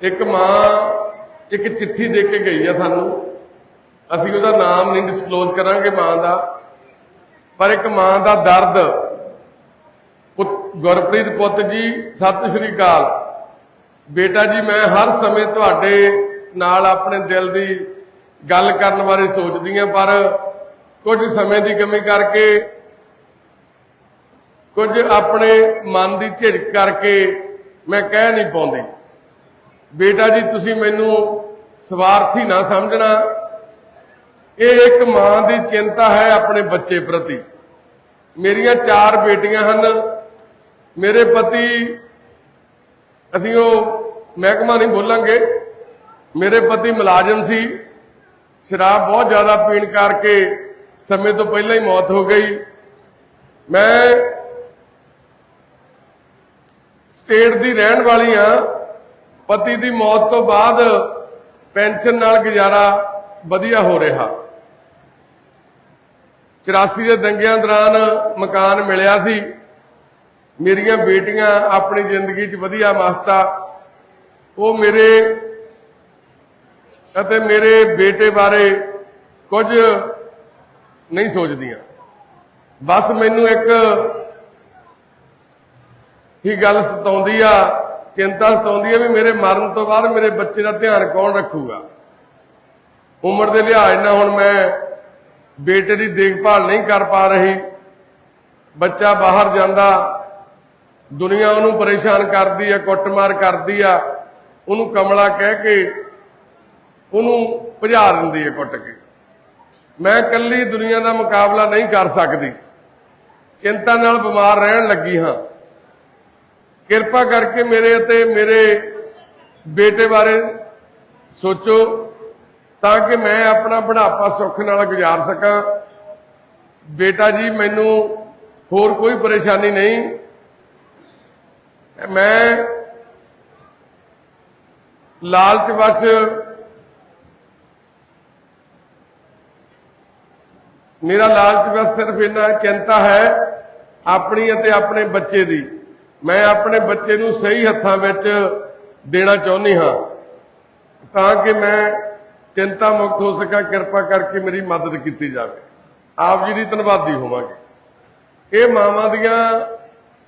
ਇੱਕ ਮਾਂ ਇੱਕ ਚਿੱਠੀ ਦੇ ਕੇ ਗਈ ਆ ਸਾਨੂੰ। ਅਸੀਂ ਉਹਦਾ ਨਾਮ ਨਹੀਂ ਡਿਸਕਲੋਜ਼ ਕਰਾਂਗੇ ਮਾਂ ਦਾ। ਪਰ ਇੱਕ ਮਾਂ ਦਾ ਦਰਦ। ਪੁੱਤ- ਗੁਰਪ੍ਰੀਤ ਪੁੱਤ ਜੀ, ਸਤਿ ਸ੍ਰੀ ਅਕਾਲ। ਬੇਟਾ ਜੀ, ਮੈਂ ਹਰ ਸਮੇਂ ਤੁਹਾਡੇ ਨਾਲ ਆਪਣੇ ਦਿਲ ਦੀ ਗੱਲ ਕਰਨ ਬਾਰੇ ਸੋਚਦੀ ਹਾਂ, ਪਰ ਕੁਝ ਸਮੇਂ ਦੀ ਕਮੀ ਕਰਕੇ, ਕੁਝ ਆਪਣੇ ਮਨ ਦੀ ਝਿੜਕ ਕਰਕੇ ਮੈਂ ਕਹਿ ਨਹੀਂ ਪਾਉਂਦੀ। ਬੇਟਾ ਜੀ, ਤੁਸੀਂ ਮੈਨੂੰ ਸਵਾਰਥੀ ਨਾ ਸਮਝਣਾ। ਇਹ ਇੱਕ ਮਾਂ ਦੀ ਚਿੰਤਾ ਹੈ ਆਪਣੇ ਬੱਚੇ ਪ੍ਰਤੀ। ਮੇਰੀਆਂ ਚਾਰ ਬੇਟੀਆਂ ਹਨ। ਮੇਰੇ ਪਤੀ, ਅਸੀਂ ਉਹ ਮਹਿਕਮਾ ਨਹੀਂ ਬੋਲਾਂਗੇ। ਮੇਰੇ ਪਤੀ ਮੁਲਾਜ਼ਮ ਸੀ। ਸ਼ਰਾਬ ਬਹੁਤ ਜ਼ਿਆਦਾ ਪੀਣ ਕਰਕੇ ਸਮੇਂ ਤੋਂ ਪਹਿਲਾਂ ਹੀ ਮੌਤ ਹੋ ਗਈ। ਮੈਂ ਸਟੇਟ ਦੀ ਰਹਿਣ ਵਾਲੀ ਆ ਪਤੀ ਦੀ ਮੌਤ ਤੋਂ ਬਾਅਦ ਪੈਨਸ਼ਨ ਨਾਲ ਗੁਜ਼ਾਰਾ ਵਧੀਆ ਹੋ ਰਿਹਾ। 84 ਦੇ ਦੰਗਿਆਂ ਦੌਰਾਨ ਮਕਾਨ ਮਿਲਿਆ ਸੀ। ਮੇਰੀਆਂ ਬੇਟੀਆਂ ਆਪਣੀ ਜ਼ਿੰਦਗੀ 'ਚ ਵਧੀਆ ਮਸਤਾ। ਉਹ ਮੇਰੇ ਅਤੇ ਮੇਰੇ ਬੇਟੇ ਬਾਰੇ ਕੁਝ ਨਹੀਂ ਸੋਚਦੀਆਂ। ਬਸ ਮੈਨੂੰ ਇੱਕ ਹੀ ਗੱਲ ਸਤਾਉਂਦੀ ਆ ਚਿੰਤਾ ਸਤਾਉਂਦੀ ਹੈ ਵੀ ਮੇਰੇ ਮਰਨ ਤੋਂ ਬਾਅਦ ਮੇਰੇ ਬੱਚੇ ਦਾ ਧਿਆਨ ਕੌਣ ਰੱਖੂਗਾ? ਉਮਰ ਦੇ ਲਿਹਾਜ਼ ਨਾਲ ਹੁਣ ਮੈਂ ਬੇਟੇ ਦੀ ਦੇਖਭਾਲ ਨਹੀਂ ਕਰ ਪਾ ਰਹੀ। ਬੱਚਾ ਬਾਹਰ ਜਾਂਦਾ, ਦੁਨੀਆ ਉਹਨੂੰ ਪਰੇਸ਼ਾਨ ਕਰਦੀ ਆ ਕੁੱਟਮਾਰ ਕਰਦੀ ਆ। ਉਹਨੂੰ ਕਮਲਾ ਕਹਿ ਕੇ ਉਹਨੂੰ ਭਜਾ ਦਿੰਦੀ ਹੈ ਕੁੱਟ ਕੇ। ਮੈਂ ਇਕੱਲੀ ਦੁਨੀਆ ਦਾ ਮੁਕਾਬਲਾ ਨਹੀਂ ਕਰ ਸਕਦੀ। ਚਿੰਤਾ ਨਾਲ ਬਿਮਾਰ ਰਹਿਣ ਲੱਗੀ ਹਾਂ। ਕਿਰਪਾ ਕਰਕੇ ਮੇਰੇ ਅਤੇ ਮੇਰੇ ਬੇਟੇ ਬਾਰੇ ਸੋਚੋ ਤਾਂ ਕਿ ਮੈਂ ਆਪਣਾ ਬੁਢਾਪਾ ਸੁੱਖ ਨਾਲ ਗੁਜ਼ਾਰ ਸਕਾਂ। ਬੇਟਾ ਜੀ, ਮੈਨੂੰ ਹੋਰ ਕੋਈ ਪਰੇਸ਼ਾਨੀ ਨਹੀਂ। ਮੈਂ ਲਾਲਚ ਵਸ ਮੇਰਾ ਲਾਲਚ ਬਸ ਸਿਰਫ ਇਹਨਾਂ ਚਿੰਤਾ ਹੈ ਆਪਣੀ ਅਤੇ ਆਪਣੇ ਬੱਚੇ ਦੀ। ਮੈਂ ਆਪਣੇ ਬੱਚੇ ਨੂੰ ਸਹੀ ਹੱਥਾਂ ਵਿੱਚ ਦੇਣਾ ਚਾਹੁੰਦੀ ਹਾਂ ਤਾਂ ਕਿ ਮੈਂ ਚਿੰਤਾ ਮੁਕਤ ਹੋ ਸਕਾਂ, ਕਿਰਪਾ ਕਰਕੇ ਮੇਰੀ ਮਦਦ ਕੀਤੀ ਜਾਵੇ। ਆਪ ਜੀ ਦੀ ਧੰਨਵਾਦੀ ਹੋਵਾਂਗੇ। ਇਹ ਮਾਵਾਂ ਦੀਆਂ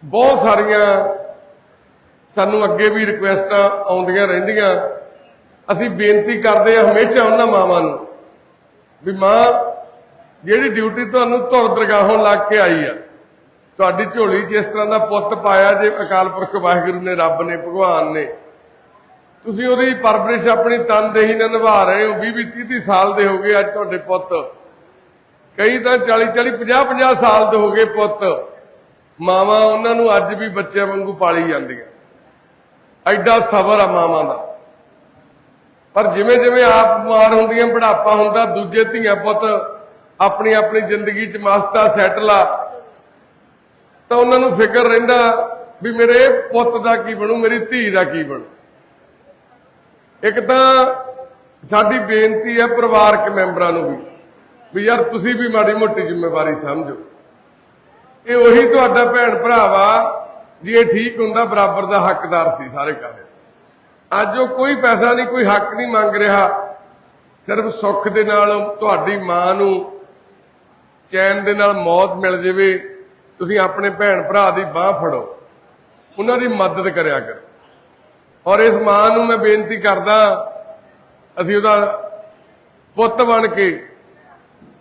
ਬਹੁਤ ਸਾਰੀਆਂ ਸਾਨੂੰ ਅੱਗੇ ਵੀ ਰਿਕੁਐਸਟਾਂ ਆਉਂਦੀਆਂ ਰਹਿੰਦੀਆਂ। ਅਸੀਂ ਬੇਨਤੀ ਕਰਦੇ ਹਾਂ ਹਮੇਸ਼ਾ ਉਹਨਾਂ ਮਾਵਾਂ ਨੂੰ ਵੀ ਮਾਂ, ਜਿਹੜੀ ਡਿਊਟੀ ਤੁਹਾਨੂੰ ਧੁਰ ਦਰਗਾਹੋਂ ਲੱਗ ਕੇ ਆਈ ਆ ਤੁਹਾਡੀ ਝੋਲੀ 'ਚ ਇਸ ਤਰ੍ਹਾਂ ਦਾ ਪੁੱਤ ਪਾਇਆ ਜੇ ਅਕਾਲ ਪੁਰਖ ਵਾਹਿਗੁਰੂ ਨੇ, ਰੱਬ ਨੇ, ਭਗਵਾਨ ਨੇ। ਤੁਸੀਂ ਉਹਦੀ ਪਰਵਰਿਸ਼ ਆਪਣੀ ਤਨਦੇਹੀ ਨਾਲ ਨਿਭਾ ਰਹੇ ਹੋ। 20 20 30 ਸਾਲ ਦੇ ਹੋ ਗਏ ਅੱਜ ਤੁਹਾਡੇ ਪੁੱਤ। ਕਈ ਤਾਂ 40 40 50 50 ਸਾਲ ਦੇ ਹੋ ਗਏ ਪੁੱਤ। ਮਾਵਾਂ ਉਹਨਾਂ ਨੂੰ ਅੱਜ ਵੀ ਬੱਚਿਆਂ ਵਾਂਗੂ ਪਾਲੀ ਜਾਂਦੀਆਂ। ਐਡਾ ਸਬਰ ਆ ਮਾਵਾਂ ਦਾ। ਪਰ ਜਿਵੇਂ ਜਿਵੇਂ ਆਪ ਬਿਮਾਰ ਹੁੰਦੀਆਂ, ਬੁਢਾਪਾ ਹੁੰਦਾ, ਦੂਜੇ ਧੀਆਂ ਪੁੱਤ ਆਪਣੀ ਆਪਣੀ ਜ਼ਿੰਦਗੀ 'ਚ ਮਸਤਾ ਸੈਟਲ ਆ। ਤਾਂ ਉਹਨਾਂ ਨੂੰ ਫਿਕਰ ਰਹਿੰਦਾ ਵੀ ਮੇਰੇ ਪੁੱਤ ਦਾ ਕੀ ਬਣੂ, ਮੇਰੀ ਧੀ ਦਾ ਕੀ ਬਣੂ। ਇੱਕ ਤਾਂ ਸਾਡੀ ਬੇਨਤੀ ਹੈ ਪਰਿਵਾਰਕ ਮੈਂਬਰਾਂ ਨੂੰ ਵੀ ਵੀ ਯਾਰ ਤੁਸੀਂ ਵੀ ਮਾੜੀ ਮੋਟੀ ਜ਼ਿੰਮੇਵਾਰੀ ਸਮਝੋ। ਇਹ ਉਹੀ ਤੁਹਾਡਾ ਭੈਣ ਭਰਾ ਵਾ, ਜੇ ਇਹ ਠੀਕ ਹੁੰਦਾ, ਬਰਾਬਰ ਦਾ ਹੱਕਦਾਰ ਸੀ ਸਾਰੇ ਕਾਹੇ। ਅੱਜ ਉਹ ਕੋਈ ਪੈਸਾ ਨਹੀਂ, ਕੋਈ ਹੱਕ ਨਹੀਂ ਮੰਗ ਰਿਹਾ। ਸਿਰਫ ਸੁੱਖ ਦੇ ਨਾਲ ਤੁਹਾਡੀ ਮਾਂ ਨੂੰ ਚੈਨ ਦੇ ਨਾਲ ਮੌਤ ਮਿਲ ਜਾਵੇ। ਤੁਸੀਂ ਆਪਣੇ ਭੈਣ ਭਰਾ ਦੀ ਬਾਹ ਫੜੋ। ਉਹਨਾਂ ਦੀ ਮਦਦ ਕਰਿਆ ਕਰੋ। ਔਰ ਇਸ ਮਾਂ ਨੂੰ ਮੈਂ ਬੇਨਤੀ ਕਰਦਾ, ਅਸੀਂ ਉਹਦਾ ਪੁੱਤ ਬਣ ਕੇ,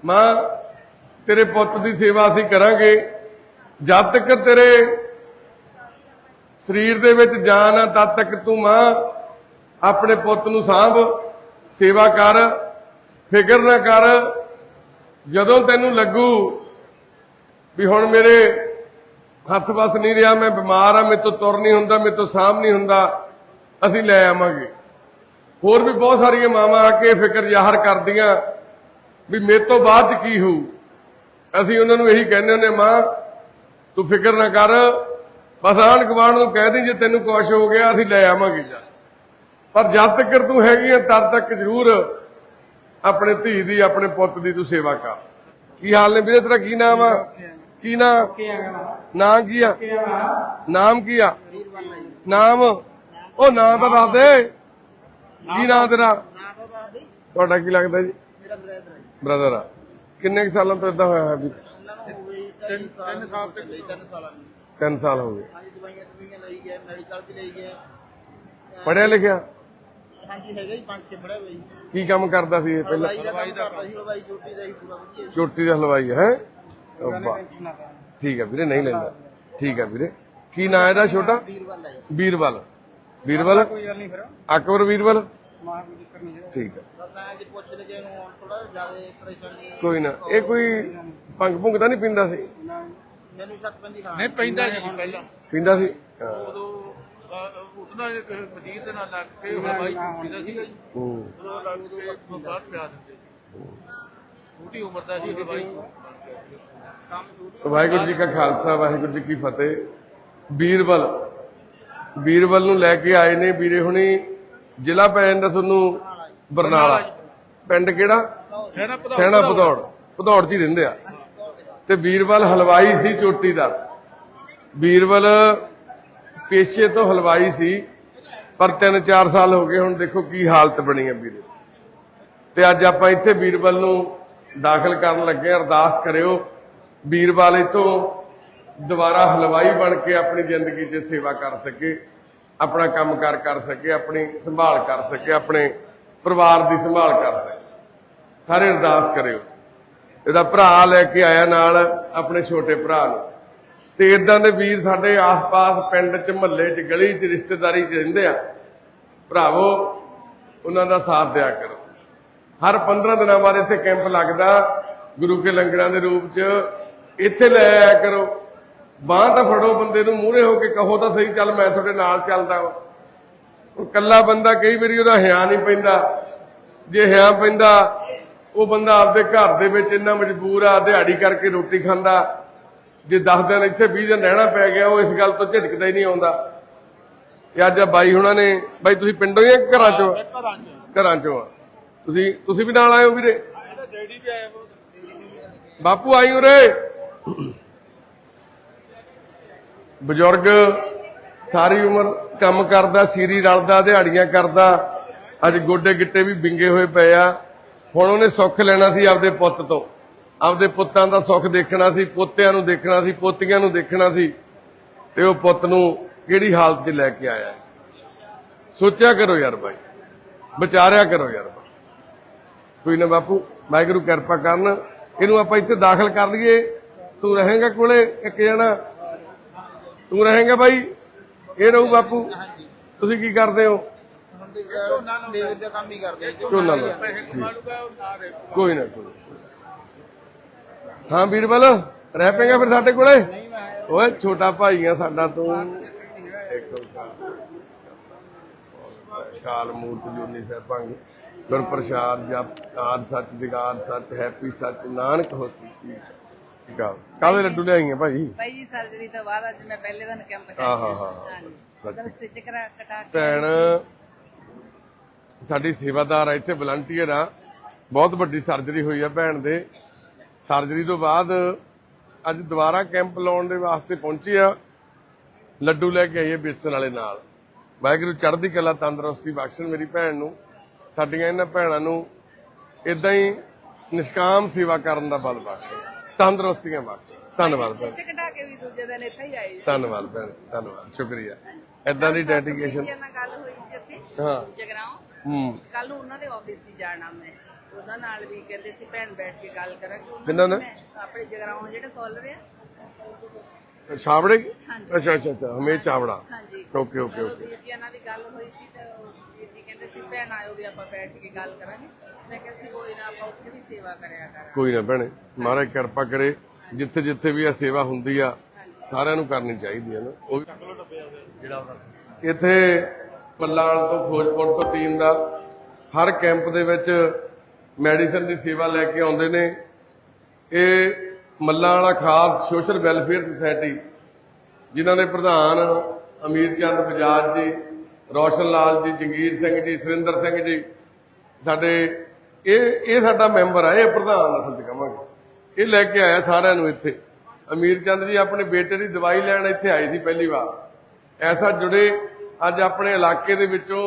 ਮਾਂ, ਤੇਰੇ ਪੁੱਤ ਦੀ ਸੇਵਾ ਅਸੀਂ ਕਰਾਂਗੇ। ਜਦ ਤੱਕ ਤੇਰੇ ਸਰੀਰ ਦੇ ਵਿੱਚ ਜਾਨ ਆ, ਤਦ ਤੱਕ ਤੂੰ ਮਾਂ ਆਪਣੇ ਪੁੱਤ ਨੂੰ ਸਾਂਭ, ਸੇਵਾ ਕਰ, ਫਿਕਰ ਨਾ ਕਰ। ਜਦੋਂ ਤੈਨੂੰ ਲੱਗੂ ਵੀ ਹੁਣ ਮੇਰੇ ਹੱਥ ਵਸ ਨਹੀਂ ਰਿਹਾ, ਮੈਂ ਬਿਮਾਰ ਆ ਮੇਰੇ ਤੋਂ ਤੁਰ ਨਹੀਂ ਹੁੰਦਾ, ਮੇਰੇ ਤੋਂ ਸਾਂਭ ਨਹੀਂ ਹੁੰਦਾ, ਅਸੀਂ ਲੈ ਆਵਾਂਗੇ। ਹੋਰ ਵੀ ਬਹੁਤ ਸਾਰੀਆਂ ਮਾਵਾਂ ਆ ਕੇ ਫਿਕਰ ਜ਼ਾਹਰ ਕਰਦੀਆਂ ਵੀ ਮੇਰੇ ਤੋਂ ਬਾਅਦ ਚ ਕੀ ਹੋਊ। ਅਸੀਂ ਉਹਨਾਂ ਨੂੰ ਇਹੀ ਕਹਿੰਦੇ ਹੁੰਦੇ ਮਾਂ, ਤੂੰ ਫਿਕਰ ਨਾ ਕਰ, ਬਸ ਆਣ ਗਵਾਣ ਨੂੰ ਕਹਿ ਦੇ, ਜੇ ਤੈਨੂੰ ਕੁਛ ਹੋ ਗਿਆ, ਅਸੀਂ ਲੈ ਆਵਾਂਗੇ ਜਾ। ਪਰ ਜਦ ਤੱਕ ਤੂੰ ਹੈਗੀ ਆ, ਤਦ ਤੱਕ ਜ਼ਰੂਰ ਆਪਣੇ ਧੀ ਦੀ, ਆਪਣੇ ਪੁੱਤ ਦੀ ਤੂੰ ਸੇਵਾ ਕਰ। ਕੀ ਹਾਲ ਨੇ ਵੀਰੇ, ਤੇਰਾ ਕੀ ਨਾਮ ਆ? ਕੀ ਹੈਗਾ ਨਾਂ ਕੀ ਆ? ਨਾਮ ਕੀ ਆ? ਨਾਮ? ਉਹ ਨਾਂ ਤਾਂ ਦੱਸ ਦੇ। ਕੀ ਨਾਂ ਤੇਰਾ? ਨਾ ਤੁਹਾਡਾ ਕੀ ਲੱਗਦਾ ਜੀ? ਮੇਰਾ ਬ੍ਰਦਰ ਹੈ ਬ੍ਰਦਰ ਆ। ਕਿੰਨੇ ਸਾਲਾਂ ਤੋਂ ਇਦਾਂ ਹੋਇਆ ਹੈ ਵੀ? ਉਹਨਾਂ ਨੂੰ ਹੋ ਗਈ ਤਿੰਨ ਤਿੰਨ ਸਾਲ ਤੱਕ। ਲਈ ਤਿੰਨ ਸਾਲਾਂ ਨੂੰ 3 ਸਾਲ ਹੋ ਗਏ। ਹਾਂਜੀ ਦਵਾਈਆਂ ਦਵਾਈਆਂ ਲਈ ਗਏ ਮੈਡੀਕਲ ਵੀ ਲਈ ਗਏ। ਪੜਿਆ ਲਿਖਿਆ? ਹਾਂਜੀ ਹੈਗਾ ਜੀ ਪੰਜ ਛੇ ਪੜਿਆ ਬਈ ਕੀ ਕੰਮ ਕਰਦਾ ਸੀ ਇਹ ਪਹਿਲਾਂ ਹਲਵਾਈ ਦਾ ਕਰਦਾ ਸੀ ਹਲਵਾਈ ਚੋਟੀ ਦਾ ਹੀ ਪੂਰਾ ਵਧੀਆ ਚੋਟੀ ਦਾ ਹਲਵਾਈ ਹੈ? ਠੀਕ ਹੈ ਵੀਰੇ ਨਹੀਂ ਲੈਂਦਾ। ਠੀਕ ਹੈ ਵੀਰੇ। ਕੀ ਨਾਂ ਇਹਦਾ ਛੋਟਾ? ਵੀਰਵਾਲ ਫਿਰ। ਅਕਬਰ ਨਹੀਂ ਠੀਕ ਹੈ। ਬਸ ਐਂ ਜੇ ਪੁੱਛ ਲੈ ਜੇ ਨੂੰ ਥੋੜਾ ਜ਼ਿਆਦਾ ਪਰੇਸ਼ਾਨੀ ਕੋਈ ਨਾ। ਇਹ ਕੋਈ ਭੰਗ ਭੁੰਗ ਤਾਂ ਨਹੀਂ ਪੀਂਦਾ ਸੀ? ਮੈਨੂੰ ਸ਼ੱਕ ਪੈਂਦੀ ਹਾਂ ਨਹੀਂ ਪੈਂਦਾ ਸੀ ਪਹਿਲਾਂ। ਪੀਂਦਾ ਸੀ। ਉਦੋਂ ਇੱਕ ਮਦੀਰ ਦੇ ਨਾਲ ਲੱਗ ਕੇ ਹਲਵਾਈ ਪੀਂਦਾ ਸੀਗਾ ਜੀ। ਹੂੰ। ਉਦੋਂ ਲੱਗ ਕੇ ਬਾਅਦ ਪਿਆ ਦਿੰਦੇ ਛੋਟੀ ਉਮਰ ਦਾ ਸੀ ਹਲਵਾਈ ਕੰਮ ਸ਼ੁਰੂ ਵਾਹਿਗੁਰੂ ਜੀ ਕਾ ਖਾਲਸਾ ਵਾਹਿਗੁਰੂ ਜੀ ਕੀ ਫਤਿਹ। ਵੀਰਬਲ ਵੀਰਬਲ ਨੂੰ ਲੈ ਕੇ ਆਏ ਨੇ ਵੀਰੇ ਹੁਣੀ। ਜ਼ਿਲ੍ਹਾ ਪੈ ਜਾਂਦਾ ਤੁਹਾਨੂੰ ਬਰਨਾਲਾ। ਪਿੰਡ ਕਿਹੜਾ? ਸੈਣਾ ਭਦੌੜ। ਭਦੌੜ। 'ਚ ਹੀ ਰਹਿੰਦੇ ਆ। ਤੇ ਵੀਰਬਲ ਹਲਵਾਈ ਸੀ ਚੋਟੀ ਦਾ। ਵੀਰਬਲ ਪੇਸ਼ੇ ਤੋਂ ਹਲਵਾਈ ਸੀ। ਪਰ 3-4 ਸਾਲ ਹੋ ਗਏ ਹੁਣ ਦੇਖੋ ਕੀ ਹਾਲਤ ਬਣੀ ਹੈ ਵੀਰੇ। ਤੇ ਅੱਜ ਆਪਾਂ ਇੱਥੇ ਵੀਰਬਲ ਨੂੰ ਦਾਖਲ ਕਰਨ ਲੱਗੇ ਅਰਦਾਸ ਕਰਿਓ ਵੀਰਬਲ ਤੋਂ ਦੁਬਾਰਾ ਹਲਵਾਈ ਬਣ ਕੇ ਆਪਣੀ ਜ਼ਿੰਦਗੀ 'ਚ ਸੇਵਾ ਕਰ ਸਕੇ, ਆਪਣਾ ਕੰਮਕਾਰ ਕਰ ਸਕੇ, ਆਪਣੀ ਸੰਭਾਲ ਕਰ ਸਕੇ, ਆਪਣੇ ਪਰਿਵਾਰ ਦੀ ਸੰਭਾਲ ਕਰ ਸਕੇ। ਸਾਰੇ ਅਰਦਾਸ ਕਰਿਓ। ਇਹਦਾ ਭਰਾ ਲੈ ਕੇ ਆਇਆ ਨਾਲ ਆਪਣੇ ਛੋਟੇ ਭਰਾ ਨੂੰ। ਤੇ ਇਦਾਂ ਦੇ ਵੀਰ ਸਾਡੇ ਆਸ-ਪਾਸ ਪਿੰਡ 'ਚ, ਮਹੱਲੇ 'ਚ, ਗਲੀ 'ਚ, ਰਿਸ਼ਤੇਦਾਰੀ 'ਚ ਰਹਿੰਦੇ ਆ। ਭਰਾਵੋ, ਉਹਨਾਂ ਦਾ ਸਾਥ ਦਿਆ ਕਰੋ। ਹਰ 15 ਦਿਨਾਂ ਬਾਅਦ ਇੱਥੇ ਕੈਂਪ ਲੱਗਦਾ ਗੁਰੂ ਕੇ ਲੰਗਰਾਂ ਦੇ ਰੂਪ 'ਚ। ਇੱਥੇ ਲੈ ਆਇਆ ਕਰੋ। ਬਾਂਹ ਤਾਂ ਫੜੋ ਬੰਦੇ ਨੂੰ ਮੂਹਰੇ ਹੋ ਕੇ ਕਹੋ ਤਾਂ ਸਹੀ ਚੱਲ ਮੈਂ ਤੁਹਾਡੇ ਨਾਲ ਚੱਲਦਾ ਉਹ ਕੱਲਾ ਬੰਦਾ ਕਈ ਵਾਰੀ ਉਹਦਾ ਹਿਆ ਨਹੀਂ ਪੈਂਦਾ। ਜੇ ਹਿਆ ਪੈਂਦਾ ਉਹ ਬੰਦਾ ਆਪਦੇ ਘਰ ਦੇ ਵਿੱਚ ਇੰਨਾ ਮਜਬੂਰ ਆ ਦਿਹਾੜੀ ਕਰਕੇ ਰੋਟੀ ਖਾਂਦਾ। ਜੇ 10 ਦਿਨ ਇੱਥੇ 20 ਦਿਨ ਰਹਿਣਾ ਪੈ ਗਿਆ ਉਹ ਇਸ ਗੱਲ ਤੋਂ ਝਿਜਕਦਾ ਹੀ ਨਹੀਂ ਆਉਂਦਾ। ਇਹ ਅੱਜ ਆ ਬਾਈ ਹੁਣਾਂ ਨੇ ਬਾਈ ਤੁਸੀਂ ਪਿੰਡੋਂ ਹੀ ਘਰਾਂ ਚੋਂ? ਘਰਾਂ ਚ ਤੁਸੀਂ ਤੁਸੀਂ ਵੀ ਨਾਲ ਆਏ ਹੋ ਵੀਰੇ। ਡੈਡੀ ਵੀ ਆਇਆ ਬਾਪੂ ਆਈ ਉਰੇ। ਬਜ਼ੁਰਗ ਸਾਰੀ ਉਮਰ ਕੰਮ ਕਰਦਾ, ਸੀਰੀ ਰਲਦਾ, ਦਿਹਾੜੀਆਂ ਕਰਦਾ। ਅੱਜ ਗੋਡੇ ਗਿੱਟੇ ਵੀ ਵਿੰਗੇ ਹੋਏ ਪਏ ਆ। ਹੁਣ ਉਹਨੇ ਸੁੱਖ ਲੈਣਾ ਸੀ ਆਪਦੇ ਪੁੱਤ ਤੋਂ। ਆਪਦੇ ਪੁੱਤਾਂ ਦਾ ਸੁੱਖ ਦੇਖਣਾ ਸੀ, ਪੋਤਿਆਂ ਨੂੰ ਦੇਖਣਾ ਸੀ, ਪੋਤੀਆਂ ਨੂੰ ਦੇਖਣਾ ਸੀ। ਤੇ ਉਹ ਪੁੱਤ ਨੂੰ ਕਿਹੜੀ ਹਾਲਤ 'ਚ ਲੈ ਕੇ ਆਇਆ? ਸੋਚਿਆ ਕਰੋ ਯਾਰ ਬਾਈ। ਵਿਚਾਰਿਆ ਕਰੋ ਯਾਰ ਬਾਈ। ਕੋਈ ਨਾ ਬਾਪੂ, ਵਾਹਿਗੁਰੂ ਕਿਰਪਾ ਕਰਨ। ਇਹਨੂੰ ਆਪਾਂ ਇੱਥੇ ਦਾਖਲ ਕਰ ਲਈਏ। ਤੂੰ ਰਹੇਗਾ ਕੋਲੇ ਇੱਕ ਜਣਾ। ਤੂੰ ਰਹੇਗਾ ਬਾਈ। ਇਹ ਰਹੂ ਬਾਪੂ। ਤੁਸੀਂ ਕੀ ਕਰਦੇ ਹੋ? ਝੋਨਾ ਕੋਈ ਨਾ ਕੋਈ ਨਾ। ਹਾਂ, ਵੀਰਬਲ, ਰਹਿ ਪਏਗਾ ਫਿਰ ਸਾਡੇ ਕੋਲੇ? ਓਏ, ਛੋਟਾ ਭਾਈ ਆ ਸਾਡਾ ਤੂੰ। ਇੱਕ ਕਾਲ ਮੂਰਤ ਜੋਨੀ ਸਹਿਬੰਗ ਗੁਰ ਪ੍ਰਸਾਦ ਜਪ ਆਦ ਸੱਚ ਜਗਾਦ ਸੱਚ ਹੈਪੀ ਸੱਚ ਨਾਨਕ ਹੋਸੀ ਕੀ ਠੀਕ ਆ। ਕਾਹਦੇ ਲੱਡੂ ਲਿਆਈਆਂ ਭਾਈ ਭਾਈ ਜੀ ਸਰਜਰੀ ਤੋਂ ਬਾਅਦ ਅੱਜ ਮੈਂ ਪਹਿਲੇ ਦਿਨ ਕੈਂਪ ਚ ਹਾਂ ਹਾਂ ਹਾਂ ਉਧਰ ਸਟਿਚ ਕਰਾ ਕਟਾ ਕੇ ਭੈਣ ਸਾਡੀ ਸੇਵਾਦਾਰ ਆ ਇੱਥੇ ਵਲੰਟੀਅਰ ਆ। ਬਹੁਤ ਵੱਡੀ ਸਰਜਰੀ ਹੋਈ ਆ ਭੈਣ ਦੇ। ਸਰਜਰੀ ਤੋਂ ਬਾਅਦ ਅੱਜ ਦੁਬਾਰਾ ਕੈਂਪ ਲਾਉਣ ਦੇ ਵਾਸਤੇ ਪਹੁੰਚੀ ਆ। ਲੱਡੂ ਲੈ ਕੇ ਆਈਏ ਬੇਸਣ ਵਾਲੇ ਨਾਲ। ਵਾਹਿਗੁਰੂ ਚੜ੍ਹਦੀ ਕਲਾ ਤੰਦਰੁਸਤੀ ਬਖਸ਼ਣ ਮੇਰੀ ਭੈਣ ਨੂੰ। ਸਾਡੀਆਂ ਇਹਨਾਂ ਭੈਣਾਂ ਨੂੰ ਇਦਾਂ ਹੀ ਨਿਸ਼ਕਾਮ ਸੇਵਾ ਕਰਨ ਦਾ ਬਲ ਬਖਸ਼ਣ ਤੰਦਰੁਸਤੀਆਂ ਬਖਸ਼ਣ ਧੰਨਵਾਦ ਭੈਣ ਸਟਿਚ ਕਟਾ ਕੇ ਵੀ ਦੂਜੇ ਦਿਨ ਇੱਥੇ ਹੀ ਆਈ ਧੰਨਵਾਦ ਭੈਣ ਧੰਨਵਾਦ ਸ਼ੁਕਰੀਆ। ਇਦਾਂ ਦੀ ਡੈਡੀਕੇਸ਼ਨ ਨਾਲ ਗੱਲ ਹੋਈ ਸੀ ਉੱਥੇ ਹਾਂ। ਜਗਰਾਉਂ। ਹੂੰ। ਕੱਲ ਨੂੰ ਉਹਨਾਂ ਦੇ ਆਫਿਸ ਹੀ ਜਾਣਾ ਮੈਂ। ਉਹਨਾਂ ਨਾਲ ਵੀ ਕਹਿੰਦੇ ਸੀ ਭੈਣ ਬੈਠ ਕੇ ਗੱਲ ਕਰਾਂਗੇ। ਕਿਹਨਾਂ ਨੂੰ ਆਪਣੇ ਜਗਰਾਉਂ ਜਿਹੜੇ ਕਾਲ ਰਿਹਾ ਹਾਂਜੀ। ਅੱਛਾ ਅੱਛਾ ਅੱਛਾ ਹਮੇਸ਼ ਛਾਬੜਾ। ਹਾਂਜੀ। Okay okay okay. ਜੀ ਨਾਲ ਵੀ ਗੱਲ ਹੋਈ ਸੀ ਤਾਂ ਵੀਰ ਜੀ ਕਹਿੰਦੇ ਸੀ ਭੈਣ ਆਇਓ ਵੀ ਆਪਾਂ ਬੈਠ ਕੇ ਗੱਲ ਕਰਾਂਗੇ। ਮੈਂ ਕਿਹਾ ਸੀ ਕੋਈ ਨਾ ਆਪਾਂ ਉੱਥੇ ਵੀ ਸੇਵਾ ਕਰਿਆ ਕਰਾਂਗੇ। ਕੋਈ ਨਾ ਭੈਣੇ ਮਹਾਰਾਜ ਕਿਰਪਾ ਕਰੇ ਜਿੱਥੇ ਜਿੱਥੇ ਵੀ ਇਹ ਸੇਵਾ ਹੁੰਦੀ ਆ ਸਾਰਿਆਂ ਨੂੰ ਕਰਨੀ ਚਾਹੀਦੀ ਹੈ ਨਾ। ਉਹ ਵੀ- ਇੱਥੇ ਪੱਲਾਲ ਤੋਂ ਫਿਰੋਜ਼ਪੁਰ ਤੋਂ ਟੀਮ ਦਾ ਹਰ ਕੈਂਪ ਦੇ ਵਿੱਚ ਮੈਡੀਸਨ ਦੀ ਸੇਵਾ ਲੈ ਕੇ ਆਉਂਦੇ ਨੇ। ਇਹ ਮੱਲਾਂ ਵਾਲਾ ਖਾਸ ਸੋਸ਼ਲ ਵੈਲਫੇਅਰ ਸੁਸਾਇਟੀ ਜਿਨ੍ਹਾਂ ਦੇ ਪ੍ਰਧਾਨ ਅਮੀਰ ਚੰਦ ਬਜਾਜ ਜੀ ਰੋਸ਼ਨ ਲਾਲ ਜੀ, ਜੰਗੀਰ ਸਿੰਘ ਜੀ, ਸੁਰਿੰਦਰ ਸਿੰਘ ਜੀ, ਸਾਡੇ ਇਹ ਇਹ ਸਾਡਾ ਮੈਂਬਰ ਆ, ਇਹ ਪ੍ਰਧਾਨ ਅਸਲ ਚ ਕਹਾਂਗੇ। ਇਹ ਲੈ ਕੇ ਆਇਆ ਸਾਰਿਆਂ ਨੂੰ ਇੱਥੇ। ਅਮੀਰ ਚੰਦ ਜੀ ਆਪਣੇ ਬੇਟੇ ਦੀ ਦਵਾਈ ਲੈਣ ਇੱਥੇ ਆਏ ਸੀ ਪਹਿਲੀ ਵਾਰ। ਐਸਾ ਜੁੜੇ, ਅੱਜ ਆਪਣੇ ਇਲਾਕੇ ਦੇ ਵਿੱਚੋਂ,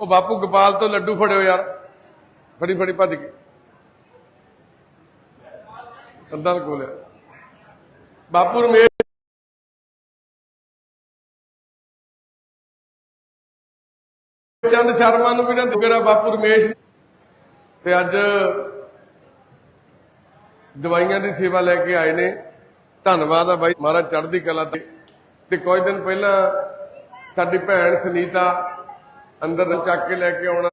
ਉਹ ਬਾਪੂ ਗੋਪਾਲ ਤੋਂ ਲੱਡੂ ਫੜਿਓ ਯਾਰ। ਫੜੀ ਫੜੀ, ਭੱਜ ਕੇ। ਅੰਦਰ ਕੋਲ ਬਾਪੂ ਰਮੇਸ਼ ਚੰਦ ਸ਼ਰਮਾ ਨੂੰ ਵੀ ਨਾ ਮੇਰਾ ਬਾਪੂ ਰਮੇਸ਼ ਤੇ ਅੱਜ ਦਵਾਈਆਂ ਦੀ ਸੇਵਾ ਲੈ ਕੇ ਆਏ ਨੇ। ਧੰਨਵਾਦ ਆ ਬਾਈ। ਮਹਾਰਾਜ ਚੜ੍ਹਦੀ ਕਲਾ ਤੇ। ਤੇ ਕੁਝ ਦਿਨ ਪਹਿਲਾਂ ਸਾਡੀ ਭੈਣ ਸੁਨੀਤਾ ਅੰਦਰ ਚੱਕ ਕੇ ਲੈ ਕੇ ਆਉਣਾ।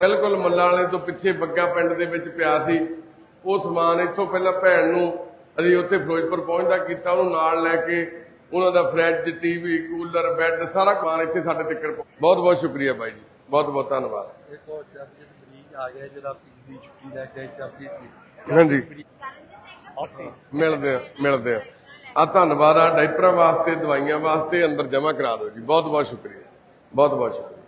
ਬਿਲਕੁਲ ਮੁੱਲਾਂ ਵਾਲੇ ਤੋਂ ਪਿੱਛੇ ਬੱਗਾ ਪਿੰਡ ਦੇ ਵਿੱਚ ਪਿਆ ਸੀ। ਉਹ ਸਮਾਨ ਇੱਥੋਂ ਪਹਿਲਾਂ ਭੈਣ ਨੂੰ ਅਸੀਂ ਉੱਥੇ ਫਿਰੋਜ਼ਪੁਰ ਪਹੁੰਚਦਾ ਕੀਤਾ, ਉਹਨੂੰ ਨਾਲ ਲੈ ਕੇ ਉਹਨਾਂ ਦਾ ਫਰਿੱਜ ਟੀਵੀ ਕੂਲਰ ਬੈੱਡ ਸਾਰਾ ਸਮਾਨ ਇੱਥੇ ਸਾਡੇ ਤੱਕ ਬਹੁਤ ਬਹੁਤ ਸ਼ੁਕਰੀਆ ਬਾਈ ਜੀ। ਬਹੁਤ ਬਹੁਤ ਧੰਨਵਾਦ। ਇੱਕ ਹੋਰ ਚਰਚਿਤ ਮਰੀਜ਼ ਆ ਗਿਆ ਜਿਹੜਾ ਪੀੜੀ ਛੁੱਟੀ ਲੈ ਕੇ ਚਰਚਿਤ ਸੀ ਹਾਂਜੀ। ਮਿਲਦੇ ਆ ਮਿਲਦੇ ਆ। ਆ ਧੰਨਵਾਦ ਆ ਡਾਈਪਰਾਂ ਵਾਸਤੇ ਦਵਾਈਆਂ ਵਾਸਤੇ ਅੰਦਰ ਜਮ੍ਹਾਂ ਕਰਾ ਦਿਓ ਜੀ। ਬਹੁਤ ਬਹੁਤ ਸ਼ੁਕਰੀਆ। ਬਹੁਤ ਬਹੁਤ ਸ਼ੁਕਰੀਆ।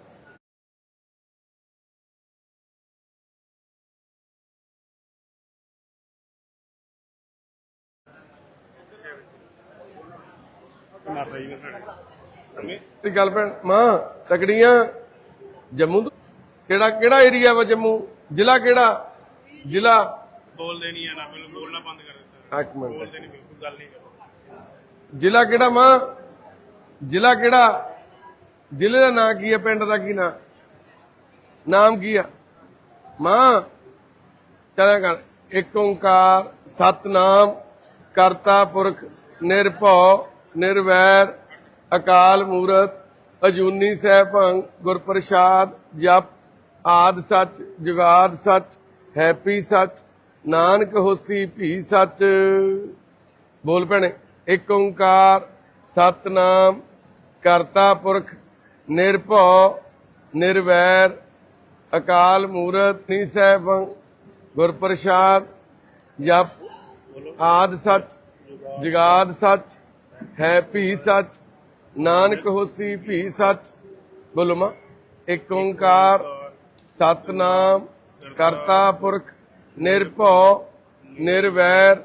ਤੇ ਗੱਲ ਭੈਣ ਮਾਂ ਤਕੜੀਆਂ ਜੰਮੂ ਕਿਹੜਾ ਕਿਹੜਾ ਏਰੀਆ ਵਾ ਜੰਮੂ? ਜ਼ਿਲ੍ਹਾ ਕਿਹੜਾ? ਜ਼ਿਲ੍ਹਾ? ਬੋਲਦੇ ਨਹੀਂ ਆ ਨਾ ਮੈਨੂੰ ਬੋਲਣਾ ਬੰਦ ਕਰ ਦਿੱਤਾ। ਇੱਕ ਮਿੰਟ। ਬੋਲਦੇ ਨਹੀਂ ਬਿਲਕੁਲ ਗੱਲ ਨਹੀਂ ਕਰੋ। ਜ਼ਿਲ੍ਹਾ ਕਿਹੜਾ ਮਾਂ? ਜ਼ਿਲ੍ਹਾ ਕਿਹੜਾ? ਜ਼ਿਲ੍ਹੇ ਦਾ ਨਾਂ ਕੀ ਹੈ ਪਿੰਡ ਦਾ ਕੀ ਨਾਂ? ਨਾਮ ਕੀ ਆ? ਮਾਂ ਚਲਿਆ ਕਰ ਇੱਕ ਓੰਕਾਰ ਸਤਨਾਮ ਕਰਤਾ ਪੁਰਖ ਨਿਰਭਉ ਨਿਰਵੈਰ, ਅਕਾਲ ਮੂਰਤ, ਅਜੂਨੀ ਸੈਭੰ ਗੁਰ ਪ੍ਰਸਾਦ ਜਪ, ਆਦ ਸੱਚ, ਜੁਗਾਦ ਸੱਚ, ਹੈਪੀ ਸੱਚ, ਨਾਨਕ ਹੋਸੀ ਭੀ ਸੱਚ। ਬੋਲ ਭੈਣੇ, ਇੱਕ ਓੰਕਾਰ, ਸਤਨਾਮ, ਕਰਤਾ ਪੁਰਖ, ਨਿਰਭਉ, ਨਿਰਵੈਰ, ਅਕਾਲ ਮੂਰਤ ਨੀ ਸੈਭੰ ਗੁਰ ਪ੍ਰਸਾਦ ਜਪ, ਆਦ ਸੱਚ, ਜਗਾਦ ਸੱਚ ਹੈ ਭੀ ਸੱਚ, ਨਾਨਕ ਹੋਸੀ ਭੀ ਸੱਚ। ਬੋਲੋ ਮਾ, ਇੱਕ ਓੰਕਾਰ, ਸਤਨਾਮ, ਕਰਤਾ ਪੁਰਖ, ਨਿਰਭਉ, ਨਿਰਵੈਰ,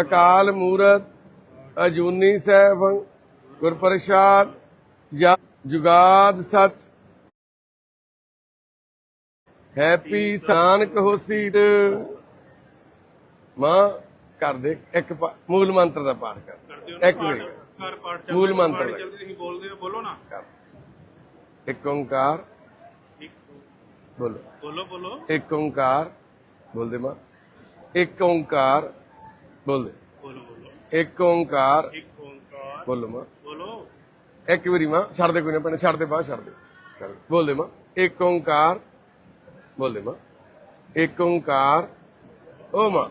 ਅਕਾਲ ਮੂਰਤ, ਅਜੂਨੀ ਸੈਭੰ ਗੁਰ ਜੁਗਾਦ ਸੱਚ। ਹੈਪੀ ਸਾਨਕ ਹੋਸੀ ਮਾਂ ਕਰ ਦੇ ਇੱਕ ਪਾ- ਮੂਲ ਮੰਤਰ ਦਾ ਪਾਠ ਕਰ। ਇੱਕ ਮਿੰਟ। ਘਰ ਪਾਠ ਚੱਲ ਮੂਲ ਮੰਤਰ ਪਾਠ। ਚੱਲਦੇ ਤੁਸੀਂ ਬੋਲਦੇ ਹੋ ਬੋਲੋ ਨਾ। ਇੱਕ ਓੰਕਾਰ। ਇੱਕ ਬੋਲੋ। ਬੋਲੋ ਬੋਲੋ। ਇੱਕ ਓੰਕਾਰ। ਬੋਲਦੇ ਮਾਂ। ਇੱਕ ਓੰਕਾਰ। ਬੋਲਦੇ। ਬੋਲੋ ਬੋਲੋ। ਇੱਕ ਓੰਕਾਰ। ਇੱਕ ਓੰਕਾਰ। ਬੋਲੋ ਮਾਂ। ਬੋਲੋ। ਇੱਕ ਵਾਰੀ ਮਾਂ ਛੱਡ ਦੇ ਕੋਈ ਨਾ ਪੈਣੇ ਛੱਡ ਦੇ ਬਾਹਰ ਛੱਡ ਦੇ। ਛੱਡ ਦੇ। ਬੋਲਦੇ ਮਾਂ। ਇੱਕ ਓੰਕਾਰ। ਬੋਲਦੇ ਮਾਂ। ਇੱਕ ਓੰਕਾਰ। ਓ ਮਾਂ।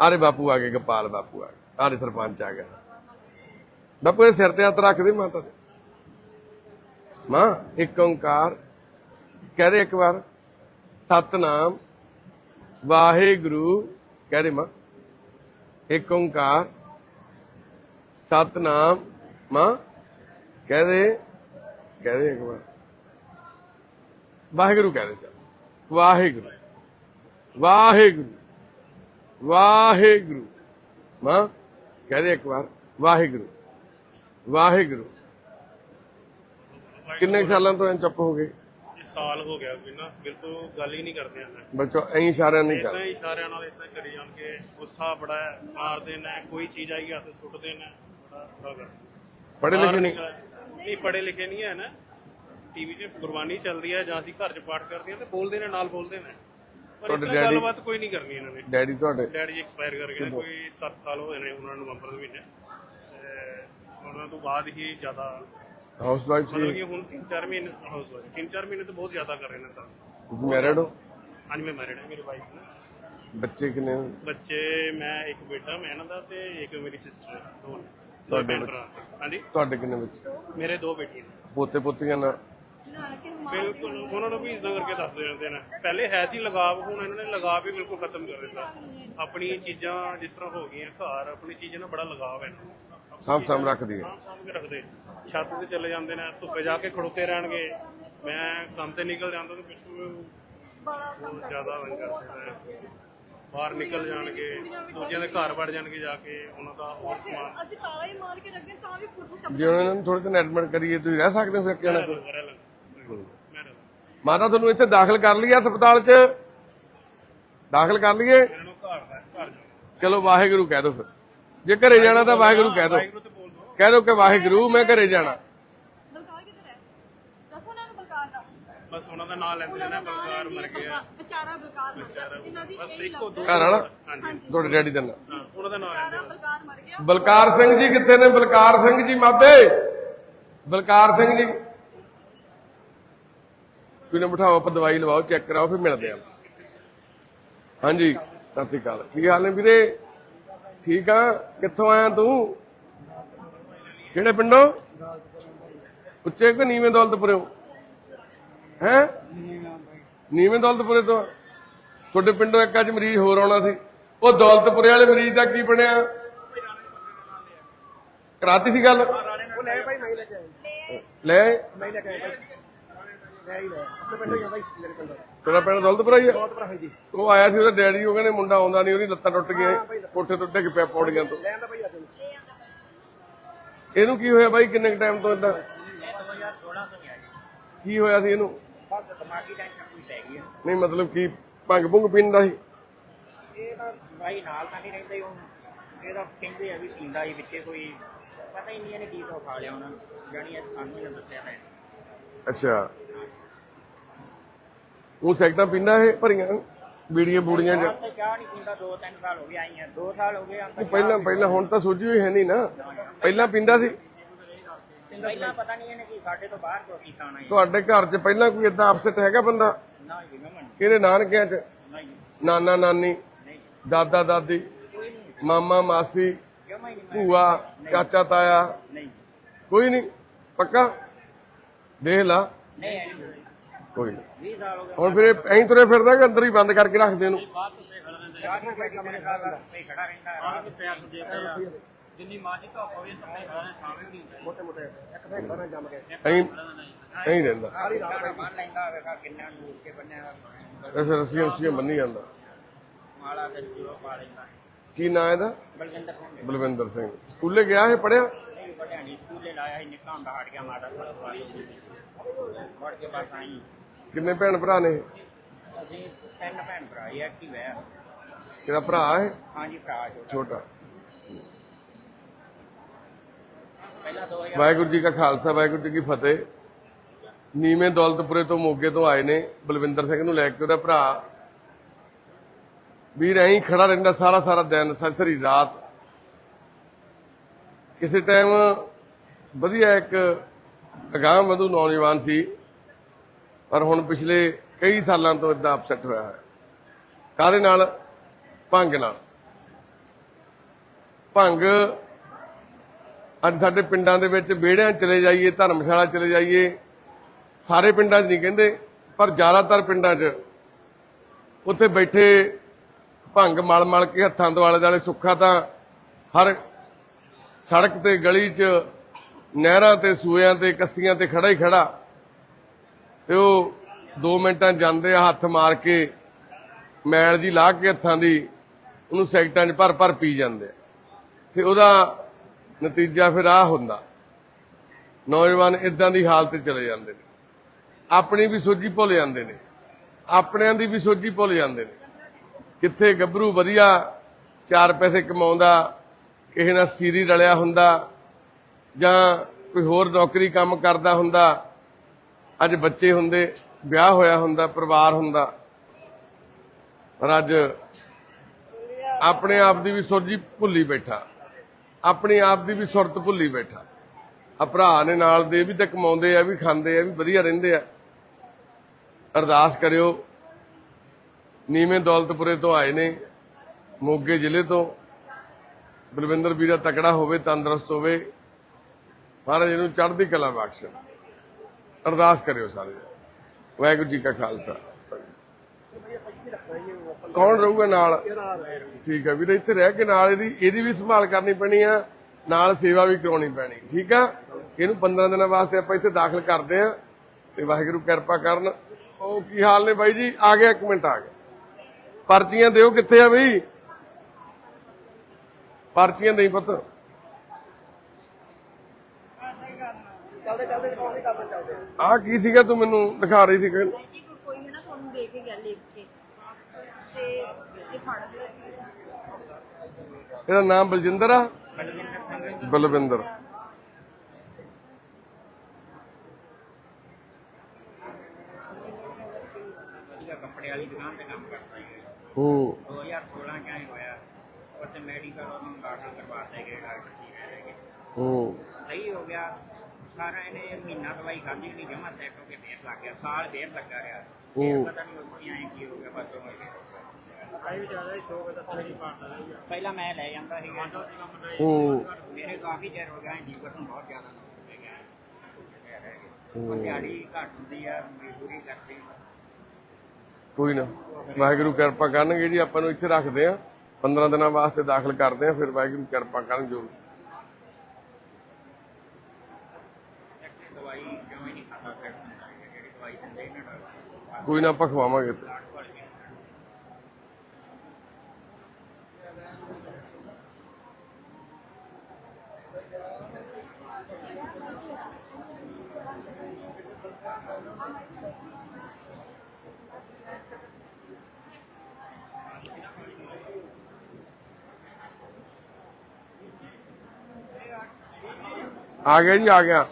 ਆਰੇ ਬਾਪੂ ਆ ਗਏ ਗੋਪਾਲ ਬਾਪੂ ਆ ਗਏ। ਆਰੇ ਸਰਪੰਚ ਆ ਗਿਆ ਬਾਪੂ ਦੇ ਸਿਰ ਤੇ ਹੱਥ ਰੱਖ ਦੇ ਮਾਤਾ ਦੇ। ਮਾਂ, ਇੱਕ ਓੰਕਾਰ। ਕਹਿ ਦੇ ਇੱਕ ਵਾਰ। ਸਤਨਾਮ। ਵਾਹਿਗੁਰੂ। ਕਹਿ ਦੇ ਮਾਂ। ਇੱਕ ਓੰਕਾਰ। ਸਤਨਾਮ। ਮਾਂ, ਕਹਿ ਦੇ। ਕਹਿ ਦੇ ਇੱਕ ਵਾਰ। ਵਾਹਿਗੁਰੂ ਕਹਿ ਦੇ ਚੱਲ। ਵਾਹਿਗੁਰੂ। ਵਾਹਿਗੁਰੂ। ਵਾਹਿਗੁਰੂ। ਮਾਂ, ਕਹਿ ਦੇ ਇੱਕ ਵਾਰ। ਵਾਹਿਗੁਰੂ। ਵਾਹਿਗੁਰੂ। ਕਿੰਨੇ ਕੁ ਸਾਲਾਂ ਤੋਂ ਐਂ ਚੁੱਪ ਹੋ ਗਏ? ਇਹ ਸਾਲ ਹੋ ਗਿਆ ਵੀ ਨਾ ਬਿਲਕੁਲ ਗੱਲ ਹੀ ਨਹੀਂ ਕਰਦੇ ਹਨ ਬੱਚੋ ਐਂ ਇਸ਼ਾਰਿਆਂ ਨਹੀਂ ਇਦਾਂ ਕਰ ਹੀ ਇਸ਼ਾਰਿਆਂ ਨਾਲ ਇਦਾਂ ਕਰੀ ਜਾਣਗੇ ਗੁੱਸਾ ਬੜਾ ਹੈ, ਮਾਰਦੇ ਨੇ ਕੋਈ ਚੀਜ਼ ਆਈ ਹੱਥ ਸੁੱਟਦੇ ਨੇ ਬੜਾ ਬੁਰਾ ਕਰਦੇ ਪੜ੍ਹੇ ਲਿਖੇ ਨਹੀਂ? ਨਹੀਂ ਪੜੇ ਲਿਖੇ ਨਹੀਂ ਹੈ ਨਾ। ਟੀਵੀ 'ਚ ਗੁਰਬਾਣੀ ਚੱਲਦੀ ਹੈ ਜਾਂ ਅਸੀਂ ਘਰ 'ਚ ਪਾਠ ਕਰਦੇ ਹਾਂ ਤੇ ਬੋਲਦੇ ਨੇ ਨਾਲ ਬੋਲਦੇ ਨੇ। ਪਰ ਇਸ ਤਰ੍ਹਾਂ ਗੱਲਬਾਤ ਕੋਈ ਨਹੀਂ ਕਰਨੀ ਇਹਨਾਂ ਨੇ। ਡੈਡੀ ਤੁਹਾਡੇ? ਡੈਡੀ ਜੀ ਐਕਸਪਾਇਰ ਕਰ ਗਏ ਨੇ ਕੋਈ 7 ਸਾਲ ਹੋਏ ਨੇ ਉਹਨਾਂ ਨੂੰ ਨਵੰਬਰ ਦੇ ਮਹੀਨੇ। ਤੇ ਉਹਨਾਂ ਤੋਂ ਬਾਅਦ ਹੀ ਜ਼ਿਆਦਾ ਹਾਊਸ ਵਾਈਫ ਮਤਲਬ ਸੀ ਕਿ ਹੁਣ 3-4 ਮਹੀਨੇ ਹਾਊਸ ਵਾਈਫ 3-4 ਮਹੀਨੇ ਤੋਂ ਬਹੁਤ ਜ਼ਿਆਦਾ ਕਰ ਰਹੇ ਨੇ ਤਾਂ। ਤੁਸੀਂ ਮੈਰਿਡ ਹੋ? ਹਾਂਜੀ ਮੈਂ ਮੈਰਿਡ ਹਾਂ ਮੇਰੀ ਵਾਈਫ ਨੇ। ਬੱਚੇ ਕਿੰਨੇ ਹੋ? ਬੱਚੇ ਮੈਂ ਇੱਕ ਬੇਟਾ ਮੈਂ ਇਹਨਾਂ ਦਾ ਤੇ ਇੱਕ ਮੇਰੀ ਸਿਸਟਰ ਦੋ ਨੇ। ਦੋ ਤੁਹਾਡੇ ਭੈਣ? ਭਰਾ। ਹਾਂਜੀ? ਤੁਹਾਡੇ ਕਿੰਨੇ ਬੱਚੇ? ਮੇਰੇ ਦੋ ਬੇਟੀਆਂ ਨੇ। ਪੋਤੇ ਪੋਤੀਆਂ ਨਾਲ? ਬਿਲਕੁਲ। ਉਹਨਾਂ ਨੂੰ ਵੀ ਇਦਾਂ ਕਰਕੇ ਦੱਸਦੇ ਰਹਿੰਦੇ ਨੇ। ਪਹਿਲੇ ਹੈ ਸੀ ਲਗਾਵ ਹੁਣ ਇਹਨਾਂ ਨੇ ਲਗਾਵ ਹੀ ਬਿਲਕੁਲ ਖਤਮ ਕਰ ਦਿੱਤਾ। ਆਪਣੀ ਚੀਜ਼ਾਂ ਜਿਸ ਤਰ੍ਹਾਂ ਹੋ ਗਈਆਂ ਘਰ ਆਪਣੀ ਚੀਜ਼ਾਂ ਨਾਲ ਬੜਾ ਲਗਾਵ ਹੈ। ਇਹਨਾਂ ਨੂੰ। ਸਾਂਭ ਸਾਂਭ ਰੱਖਦੀ ਹੈ। ਸਾਂਭ ਸਾਂਭ ਕੇ ਰੱਖਦੇ। ਛੱਤ ਤੇ ਚਲੇ ਜਾਂਦੇ ਨੇ ਧੁੱਪੇ ਜਾ ਕੇ ਖੜੋਤੇ ਰਹਿਣਗੇ। ਮੈਂ ਕੰਮ ਤੇ ਨਿਕਲ ਜਾਂਦਾ ਤੇ ਪਿੱਛੋਂ ਬਹੁਤ ਜ਼ਿਆਦਾ ਰੰਗ ਕਰਦੇ ਨੇ। ਬਾਹਰ ਨਿਕਲ ਜਾਣਗੇ ਦੂਜਿਆਂ ਦੇ ਘਰ ਵੜ ਜਾਣਗੇ ਜਾ ਕੇ ਉਹਨਾਂ ਦਾ ਹੋਰ ਸਮਾਨ। ਅਸੀਂ ਤਾਲਾ ਹੀ ਮਾਰ ਕੇ ਰੱਖੇ ਤਾਂ ਵੀ ਫੁੱਟ ਫੁੱਟ ਜੇ ਉਹਨਾਂ ਨੂੰ ਥੋੜੇ ਦਿਨ ਐਡਮਿਟ ਕਰੀਏ ਤੁਸੀਂ ਰਹਿ ਸਕਦੇ ਹੋ ਫਿਰ ਮੈਂ ਰਹਿ ਮਾਤਾ ਤੁਹਾਨੂੰ ਇੱਥੇ ਦਾਖਲ ਕਰ ਲਿਆ ਹਸਪਤਾਲ 'ਚ? ਦਾਖਲ ਕਰ ਲਈਏ? ਦਾ ਚਲੋ ਵਾਹਿਗੁਰੂ ਕਹਿ ਦਿਓ ਫਿਰ। ਜੇ ਘਰੇ ਜਾਣਾ ਤਾਂ ਵਾਹਿਗੁਰੂ ਕਹਿ ਦੋ। ਕਹਿ ਦਿਓ ਕਿ ਵਾਹਿਗੁਰੂ ਮੈਂ ਘਰੇ ਜਾਣਾ। ਬਲਕਾਰ ਕਿੱਧਰ ਹੈ? ਦੱਸੋ ਨਾ ਬਲਕਾਰ ਦਾ। ਬਸ ਉਹਨਾਂ ਦਾ ਨਾਮ ਲੈਂਦੇ ਨੇ ਬਲਕਾਰ ਮਰ ਗਿਆ। ਵਿਚਾਰਾ ਬਲਕਾਰ ਮਰ ਗਿਆ। ਇਹਨਾਂ ਦੀ ਬਸ ਇਹੀ ਇੱਕੋ ਲਫ਼ਜ਼ ਦੋ ਘਰ ਵਾਲਾ? ਹਾਂਜੀ। ਤੁਹਾਡੇ ਡੈਡੀ ਦਾ ਨਾਂ? ਹਾਂ, ਉਹਨਾਂ ਦਾ ਨਾਮ ਲੈਂਦੇ ਬਲਕਾਰ ਮਰ ਗਿਆ। ਬਲਕਾਰ ਸਿੰਘ ਜੀ ਕਿੱਥੇ ਨੇ? ਬਲਕਾਰ ਸਿੰਘ ਜੀ ਮਾਪੇ। ਬਲਕਾਰ ਸਿੰਘ ਜੀ। ਕੋਈ ਨਾ ਬਿਠਾਓ ਆਪਾਂ ਦਵਾਈ ਲਵਾਓ ਚੈੱਕ ਕਰਾਓ ਫਿਰ ਮਿਲਦੇ ਆ। ਹਾਂਜੀ ਸਤਿ ਸ਼੍ਰੀ ਅਕਾਲ। ਕੀ ਹਾਲ ਨੇ ਵੀਰੇ? ਠੀਕ ਆ? ਕਿੱਥੋਂ ਆਇਆ ਤੂੰ? ਕਿਹੜੇ ਪਿੰਡੋਂ? ਉੱਚੇ ਕਿ ਨੀਵੇਂ ਦੌਲਤਪੁਰੇ? ਹੈ? ਨੀਵੇਂ ਦੌਲਤਪੁਰੇ ਤੋਂ। ਤੁਹਾਡੇ ਪਿੰਡੋਂ ਇੱਕ ਅੱਜ ਮਰੀਜ਼ ਹੋਰ ਆਉਣਾ ਸੀ। ਉਹ ਦੌਲਤਪੁਰੇ ਵਾਲੇ ਮਰੀਜ਼ ਦਾ ਕੀ ਬਣਿਆ? ਕਰਾਤੀ ਸੀ ਗੱਲ? ਲੈ ਤੇਰਾ ਪਿੰਡ ਦੌਲਤਪੁਰਾ ਹੀ ਆ? ਉਹ ਆਇਆ ਸੀ ਉਹਦਾ ਡੈਡੀ ਉਹ ਕਹਿੰਦੇ ਮੁੰਡਾ ਆਉਂਦਾ ਨਹੀਂ ਉਹਦੀ ਲੱਤਾਂ ਟੁੱਟ ਗਈਆਂ। ਕੋਠੇ ਤੋਂ ਡਿੱਗ ਪਿਆ ਪੌੜੀਆਂ ਤੋਂ। ਇਹਨੂੰ ਕੀ ਹੋਇਆ ਬਾਈ? ਕਿੰਨੇ ਟਾਈਮ ਤੋਂ ਇਦਾਂ ਕੀ ਹੋਇਆ ਸੀ ਇਹਨੂੰ? ਦਿਮਾਗੀ ਟੈਨਸ਼ਨ ਕੋਈ ਪੈ ਗਈ ਨਹੀਂ ਮਤਲਬ ਕੀ ਭੰਗ ਭੁੰਗ ਪੀਂਦਾ ਸੀ? ਇਹ ਤਾਂ ਭਾਈ ਨਾਲ ਤਾਂ ਨਹੀਂ ਰਹਿੰਦੇ ਹੁਣ। ਇਹ ਤਾਂ ਕਹਿੰਦੇ ਆ ਵੀ ਪੀਂਦਾ ਹੀ ਵਿੱਚੇ ਕੋਈ। ਪਤਾ ਹੀ ਨਹੀਂ ਇਹਨੇ ਕੀ ਤੋਂ ਖਾ ਲਿਆ ਉਹਨਾਂ ਨੂੰ ਜਾਣੀ ਇਹ ਸਾਨੂੰ ਹੀ ਨਾ ਦੱਸਿਆ ਹੈ ਅੱਛਾ। ਉਹ ਸੈਕਟਾਂ ਪੀਂਦਾ ਇਹ ਭਰੀਆਂ ਬੀੜੀਆਂ ਬੂੜੀਆਂ ਜਾਂ ਤੇ ਚਾਹ ਨਹੀਂ ਪੀਂਦਾ 2-3 ਸਾਲ ਹੋ ਗਏ ਆਈਆਂ 2 ਸਾਲ ਹੋ ਗਏ ਤਾਂ ਪਹਿਲਾਂ ਪਹਿਲਾਂ ਹੁਣ ਤਾਂ ਸੋਝੀ ਹੋਈ ਹੈ ਨਹੀਂ ਨਾ। ਪਹਿਲਾਂ ਪੀਂਦਾ ਸੀ। ਪਹਿਲਾਂ ਪਤਾ ਨਹੀਂ ਇਹਨੇ ਕੀ ਸਾਡੇ ਤੋਂ ਬਾਹਰ ਤੋਂ ਕੀ ਖਾਣਾ ਤੁਹਾਡੇ ਘਰ 'ਚ ਪਹਿਲਾਂ ਕੋਈ ਏਦਾਂ ਅਪਸੈਟ ਹੈਗਾ ਬੰਦਾ? ਨਾ ਜੀ ਨਾ ਮੰਨ ਕਿਹਦੇ ਨਾਨਕਿਆਂ 'ਚ? ਨਾਨਾ ਨਾਨੀ ਦਾਦਾ ਦਾਦੀ ਮਾਮਾ ਮਾਸੀ ਭੂਆ ਚਾਚਾ ਤਾਇਆ? ਕੋਈ ਨਹੀਂ। ਪੱਕਾ? ਦੇਖ ਲਾ। ਨਹੀਂ। ਕੋਈ ਨਹੀਂ 20 ਸਾਲ ਹੋ ਗਏ। ਹੁਣ ਫਿਰ ਇਹ ਐਂ ਤੁਰੇ ਫਿਰਦਾ ਕਿ ਅੰਦਰ ਹੀ ਬੰਦ ਕਰਕੇ ਰੱਖਦੇ ਇਹਨੂੰ ਚਾਹ ਨਹੀਂ ਪੀਂਦਾ ਮੇਰੇ ਖਿਆਲ ਨਾਲ ਕੋਈ ਖੜਾ ਰਹਿੰਦਾ ਹੈ। ਰਾਤ ਨੂੰ ਪਿਆਰ ਦੇ ਜਿੰਨੀ ਮਾਜੀ ਧੁੱਪ ਹੋਵੇ ਤਾਂ ਖੜਾ ਸਾਵੇਂ ਵੀ ਐਂ ਐਂ ਰਹਿੰਦਾ। ਸਾਰੀ ਰਾਤ ਬੰਨ ਲੈਂਦਾ ਵੇਖਾ ਕਿੰਨਾ ਨੂਰ ਕੇ ਬੰਨਿਆ ਹੋਇਆ। ਐਸੇ ਰੱਸੀਆਂ ਉਸੀਆਂ ਬੰਨੀ ਜਾਂਦਾ। ਮਾਲਾ ਤੇ ਜੀਵ ਪਾ ਲੈਂਦਾ। ਕੀ ਨਾਂ ਇਹਦਾ? ਬਲਜਿੰਦਰ ਸਿੰਘ। ਬਲਵਿੰਦਰ ਸਿੰਘ। ਸਕੂਲੇ ਗਿਆ ਇਹ ਪੜਿਆ ਨਹੀਂ ਵੱਡਿਆ ਨਹੀਂ। ਸਕੂਲੇ ਲਾਇਆ ਸੀ ਨਿੱਕਾ ਹੁੰਦਾ ਹਟ ਗਿਆ ਮਾਤਾ ਕੋਲ ਵਾਲੀ ਵੜ ਕੇ ਬਸ ਆਈ। ਕਿੰਨੇ ਭੈਣ ਭਰਾ ਨੇ? ਅਸੀਂ ਤਿੰਨ ਭੈਣ ਭਰਾ ਹੀ ਐਕਟਿਵ ਹੈ। ਤੇਰਾ ਭਰਾ ਹੈ? ਹਾਂਜੀ ਭਰਾ ਛੋਟਾ। ਪਹਿਲਾਂ 2000 ਵਾਹਿਗੁਰੂ ਜੀ ਕਾ ਖਾਲਸਾ ਵਾਹਿਗੁਰੂ ਜੀ ਕੀ ਫਤਿਹ। ਨੀਵੇਂ ਦੌਲਤਪੁਰੇ ਤੋਂ ਮੋਗੇ ਤੋਂ ਆਏ ਨੇ ਬਲਵਿੰਦਰ ਸਿੰਘ ਨੂੰ ਲੈ ਕੇ ਉਹਦਾ ਭਰਾ। ਵੀਰ ਐਂ ਖੜਾ ਰਹਿੰਦਾ ਸਾਰਾ ਸਾਰਾ ਦਿਨ ਸਾਰੀ ਰਾਤ। ਕਿਸੇ ਟਾਈਮ ਵਧੀਆ ਇੱਕ ਅਗਾਂਹ ਵਧੂ ਨੌਜਵਾਨ ਸੀ। ਪਰ ਹੁਣ ਪਿਛਲੇ ਕਈ ਸਾਲਾਂ ਤੋਂ ਇਦਾਂ ਅਪਸੈਟ ਹੋਇਆ ਹੈ। ਕਾਹਦੇ ਨਾਲ? ਭੰਗ ਨਾਲ। ਭੰਗ, ਅੱਜ ਸਾਡੇ ਪਿੰਡਾਂ ਦੇ ਵਿੱਚ ਵਿਹੜਿਆਂ ਚਲੇ ਜਾਈਏ, ਧਰਮਸ਼ਾਲਾ ਚਲੇ ਜਾਈਏ, ਸਾਰੇ ਪਿੰਡਾਂ 'ਚ ਨਹੀਂ ਕਹਿੰਦੇ, ਪਰ ਜ਼ਿਆਦਾਤਰ ਪਿੰਡਾਂ 'ਚ ਉੱਥੇ ਬੈਠੇ ਭੰਗ ਮਲ ਮਲ ਕੇ ਹੱਥਾਂ ਦੁਆਲੇ ਦੁਆਲੇ ਸੁੱਖਾ ਤਾਂ ਹਰ ਸੜਕ ਤੇ ਗਲੀ 'ਚ, ਨਹਿਰਾਂ ਤੇ, ਸੂਇਆਂ ਤੇ, ਕੱਸੀਆਂ ਤੇ ਖੜਾ ਹੀ ਖੜਾ। ਤੇ ਉਹ 2 ਮਿੰਟਾਂ ਜਾਂਦੇ ਆ, ਹੱਥ ਮਾਰ ਕੇ ਮੈਲ ਜੀ ਲਾਹ ਕੇ ਹੱਥਾਂ ਦੀ, ਉਹਨੂੰ ਸੈਕਟਾਂ 'ਚ ਭਰ ਭਰ ਪੀ ਜਾਂਦੇ ਤੇ ਉਹਦਾ ਨਤੀਜਾ ਫਿਰ ਆ ਹੁੰਦਾ। ਨੌਜਵਾਨ ਇਦਾਂ ਦੀ ਹਾਲਤ ਚਲੇ ਜਾਂਦੇ ਨੇ। ਆਪਣੀ ਵੀ ਸੋਝੀ ਭੁੱਲ ਜਾਂਦੇ ਨੇ। ਆਪਣਿਆਂ ਦੀ ਵੀ ਸੋਝੀ ਭੁੱਲ ਜਾਂਦੇ ਨੇ। ਕਿੱਥੇ ਗੱਭਰੂ ਵਧੀਆ ਚਾਰ ਪੈਸੇ ਕਮਾਉਂਦਾ, ਕਿਸੇ ਨਾਲ ਸੀਰੀ ਰਲਿਆ ਹੁੰਦਾ ਜਾਂ ਕੋਈ ਹੋਰ ਨੌਕਰੀ ਕੰਮ ਕਰਦਾ ਹੁੰਦਾ ਅੱਜ ਬੱਚੇ ਹੁੰਦੇ, ਵਿਆਹ ਹੋਇਆ ਹੁੰਦਾ, ਪਰਿਵਾਰ ਹੁੰਦਾ, ਪਰ ਅੱਜ ਆਪਣੇ ਆਪ ਦੀ ਵੀ ਸੋਝੀ ਭੁੱਲੀ ਬੈਠਾ। ਆਪਣੇ ਆਪ ਦੀ ਵੀ ਸੁਰਤ ਭੁੱਲੀ ਬੈਠਾ। ਆ ਭਰਾ ਨੇ ਨਾਲ ਦੇ ਵੀ ਤੇ ਕਮਾਉਂਦੇ ਆ, ਵੀ ਖਾਂਦੇ ਆ, ਵੀ ਵਧੀਆ ਰਹਿੰਦੇ ਆ। ਅਰਦਾਸ ਕਰਿਓ, ਨੀਵੇਂ ਦੌਲਤਪੁਰੇ ਤੋਂ ਆਏ ਨੇ, ਮੋਗੇ ਜ਼ਿਲ੍ਹੇ ਤੋਂ। ਬਲਵਿੰਦਰ ਵੀਰਾ ਤਕੜਾ ਹੋਵੇ, ਤੰਦਰੁਸਤ ਹੋਵੇ। ਮਹਾਰਾਜ ਇਹਨੂੰ ਚੜ੍ਹਦੀ ਕਲਾ ਬਖਸ਼ਣ ਅਰਦਾਸ ਕਰਿਓ ਸਾਰੇ। ਵਾਹਿਗੁਰੂ ਜੀ ਕਾ ਖਾਲਸਾ। ਕੌਣ ਰਹੂਗਾ ਨਾਲ? ਠੀਕ ਆ, ਵੀਰੇ, ਇੱਥੇ ਰਹਿ ਕੇ ਨਾਲ ਇਹਦੀ ਇਹਦੀ ਵੀ ਸੰਭਾਲ ਕਰਨੀ ਪੈਣੀ ਆ, ਨਾਲ ਸੇਵਾ ਵੀ ਕਰਾਉਣੀ ਪੈਣੀ। ਠੀਕ ਆ? ਇਹਨੂੰ 15 ਦਿਨਾਂ ਵਾਸਤੇ ਆਪਾਂ ਇੱਥੇ ਦਾਖਲ ਕਰਦੇ ਆ, ਤੇ ਵਾਹਿਗੁਰੂ ਕਿਰਪਾ ਕਰਨ। ਉਹ ਕੀ ਹਾਲ ਨੇ ਬਾਈ ਜੀ? ਆ ਗਿਆ, ਇੱਕ ਮਿੰਟ ਆ ਗਿਆ। ਪਰਚੀਆਂ ਦਿਓ ਕਿੱਥੇ ਆ ਬਈ? ਪਰਚੀਆਂ ਦੇਈ ਪੁੱਤ। ਆ। ਕੀ ਸੀਗਾ ਤੂੰ ਮੈਨੂੰ ਦਿਖਾ ਰਹੀ ਸੀ ਕਿ ਜੀ ਕੋਈ ਕੋਈ ਨਾ ਤੁਹਾਨੂੰ ਦੇ ਕੇ ਗਿਆ ਲਿਖ ਕੇ। ਤੇ ਇਹ ਫੜ ਲਿਓ। ਇਹਦਾ ਨਾਮ ਬਲਜਿੰਦਰ ਆ? ਬਲਵਿੰਦਰ। ਵਧੀਆ ਕੱਪੜੇ ਵਾਲੀ ਦੁਕਾਨ ਤੇ ਕੰਮ ਕਰਦਾ ਹੈ। ਹੂੰ 2016 ਚ ਆਏ ਹੋਇਆ। ਉੱਥੇ ਮੈਡੀਕਲ ਉਹਨੂੰ ਦਾਖਲ ਕਰਵਾਤੇ ਗਏ ਡਾਕਟਰ ਜੀ ਕਹਿੰਦੇ ਕਿ ਹੂੰ। ਸਹੀ ਹੋ ਗਿਆ। ਸਾਰਾ ਇਹਨੇ ਮਹੀਨਾ ਦਵਾਈ ਖਾਧੀ ਨਹੀਂ ਜਮਾ ਸੈੱਟ ਹੋ ਕੇ ਫੇਰ ਲੱਗ ਗਿਆ ਸਾਲ ਫੇਰ ਲੱਗਾ ਰਿਹਾ। ਫੇਰ ਹੂੰ। ਪਤਾ ਨਹੀਂ ਉੱਥੇ ਆਏ ਕੀ ਹੋ ਗਿਆ ਬਸ ਹੋ ਗਿਆ। ਪਹਿਲਾਂ ਮੈਂ ਲੈ ਜਾਂਦਾ ਸੀਗਾ। ਹੂੰ ਮੇਰੇ ਕਾਫੀ ਚਿਰ ਹੋ ਗਿਆ ਲੀਵਰ ਨੂੰ ਬਹੁਤ ਜ਼ਿਆਦਾ ਹੋ ਗਿਆ। ਉਹ ਦਿਹਾੜੀ ਘੱਟ ਹੁੰਦੀ ਆ ਮਜ਼ਦੂਰੀ ਕਰਦੇ ਕੋਈ ਨਾ ਵਾਹਿਗੁਰੂ ਕਿਰਪਾ ਕਰਨਗੇ ਜੀ ਆਪਾਂ ਨੂੰ ਇੱਥੇ ਰੱਖਦੇ ਆ। 15 ਦਿਨਾਂ ਵਾਸਤੇ ਦਾਖਲ ਕਰਦੇ ਆ ਫਿਰ ਵਾਹਿਗੁਰੂ ਕਿਰਪਾ ਕਰਨ ਜੋ ਦਵਾਈ ਕਿਉਂ ਹੀ ਨਹੀਂ ਖਾਂਦਾ ਫਿਰ ਜਿਹੜੀ ਦਵਾਈ ਦਿੰਦੇ ਨੇ ਡਾਕਟਰ ਕੋਈ ਨਾ ਆਪਾਂ ਖਵਾਵਾਂਗੇ ਇੱਥੇ। ਆ ਗਿਆ ਜੀ ਆ ਗਿਆ